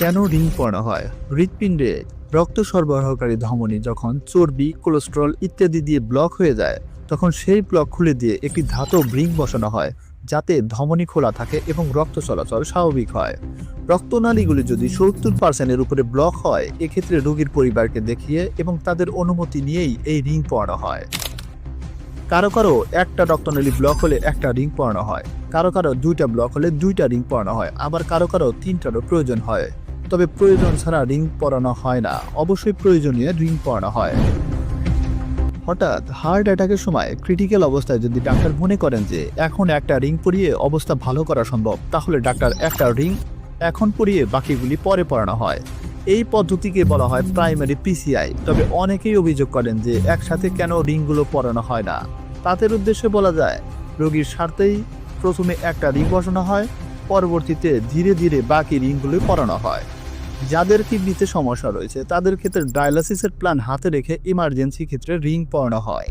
কেন রিং পড়ানো হয়? হৃৎপিণ্ডে রক্ত সরবরাহকারী ধমনী যখন চর্বি, কোলেস্ট্রল ইত্যাদি দিয়ে ব্লক হয়ে যায়, তখন সেই ব্লক খুলে দিয়ে একটি ধাতব রিং বসানো হয়, যাতে ধমনী খোলা থাকে এবং রক্ত চলাচল স্বাভাবিক হয়। রক্তনালীগুলি যদি সত্তর পার্সেন্টের উপরে ব্লক হয়, এক্ষেত্রে রোগীর পরিবারকে দেখিয়ে এবং তাদের অনুমতি নিয়েই এই রিং পড়ানো হয়। কারও কারও একটা রক্তনালী ব্লক হলে একটা রিং পড়ানো হয়, কারও কারও দুইটা ব্লক হলে দুইটা রিং পরানো হয়, আবার কারও কারও তিনটারও প্রয়োজন হয়। তবে প্রয়োজন ছাড়া রিং পরানো হয় না। অবশ্যই প্রয়োজনীয় রিং পরানো হয়। হঠাৎ হার্ট অ্যাটাকের সময় ক্রিটিক্যাল অবস্থায় যদি ডাক্তার মনে করেন যে এখন একটা রিং পরিয়ে অবস্থা ভালো করা সম্ভব, তাহলে ডাক্তার একটা রিং এখন পরিয়ে বাকিগুলি পরে পরানো হয়। এই পদ্ধতিকে বলা হয় প্রাইমারি পিসিআই তবে অনেকেই অভিযোগ করেন যে একসাথে কেন রিংগুলো পরানো হয় না। তাদের উদ্দেশ্যে বলা যায়, রোগীর স্বার্থেই প্রথমে একটা রিং বসানো হয়, পরবর্তীতে ধীরে ধীরে বাকি রিংগুলো পরানো হয়। যাদের কিডনিতে সমস্যা রয়েছে, তাদের ক্ষেত্রে ডায়ালাসিসের প্ল্যান হাতে রেখে ইমার্জেন্সি ক্ষেত্রে রিং পড়ানো হয়।